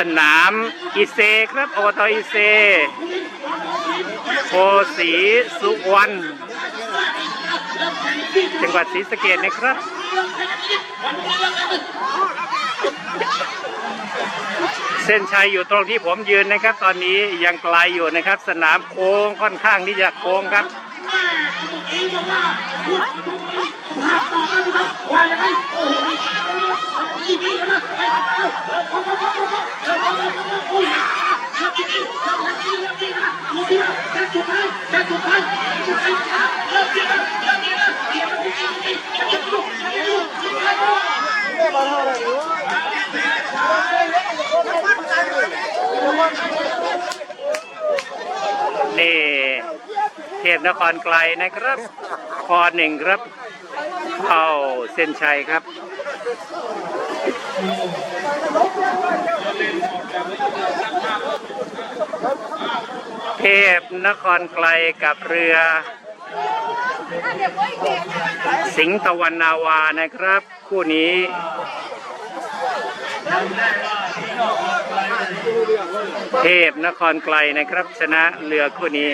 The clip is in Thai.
สนามอีเซครับอบตอีเซโพสีสุวรรณจังหวัดศรีสะเกดนะครับเส้นชัยอยู่ตรงที่ผมยืนนะครับ ตอนนี้ยังไกลอยู่นะครับ สนามโค้งค่อนข้างที่จะโค้งครับ นี่เทพนครไกลนะครับพอหนึ่งครับ เข้าเส้นชัยครับ เทพนครไกลกับเรือ สิงห์ตะวันนาวานะครับ คู่นี้เทพนครไกลนะครับ ชนะเรือคู่นี้